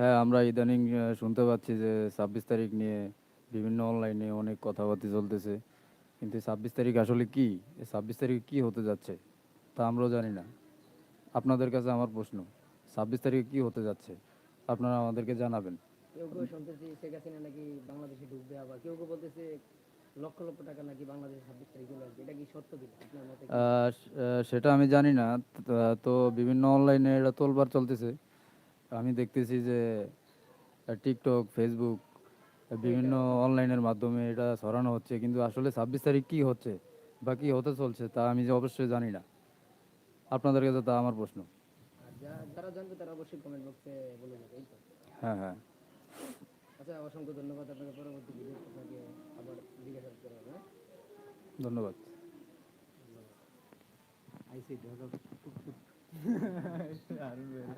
হ্যাঁ আমরা ইদানিং শুনতে পাচ্ছি যে ছাব্বিশ তারিখ নিয়ে বিভিন্ন অনলাইনে অনেক কথাবার্তা চলতেছে। কিন্তু ছাব্বিশ তারিখ আসলে কি? ছাব্বিশ তারিখে কি হতে যাচ্ছে? তা আমরাও জানি না। আপনাদের কাছে আমার প্রশ্ন ছাব্বিশ তারিখে কি হতে যাচ্ছে? আপনারা আমাদেরকে জানাবেন। কেউ কেউ শুনতেছি শেখ হাসিনা নাকি বাংলাদেশে ঢুকবে আবার। কেউ কেউ বলতেছে লক্ষ লক্ষ টাকা নাকি বাংলাদেশে ছাব্বিশ তারিখ চলে এটা কি সত্য কিনা? আপনার মতে কি? আহ, স- আহ, সেটা আমি জানি না। তো বিভিন্ন অনলাইনে এটা তোলবার চলতেছে। আমি দেখতেছি যে টিকটক ফেসবুক বিভিন্ন অনলাইনের মাধ্যমে এটা ছড়ানো হচ্ছে। কিন্তু আসলে ছাব্বিশ তারিখ কি হচ্ছে বা কি হতে চলছে তা আমি যে অবশ্যই জানি না। আপনাদের কাছে তা আমার প্রশ্ন। যারা জানবে তারা অবশ্যই কমেন্ট বক্সে বলে দেবে হ্যাঁ হ্যাঁ। আচ্ছা অসংখ্য ধন্যবাদ আপনাকে। পরবর্তী ভিডিও আপনাকে আবার জিজ্ঞাসা করা হবে হ্যাঁ? ধন্যবাদ। আইসি ঢাকা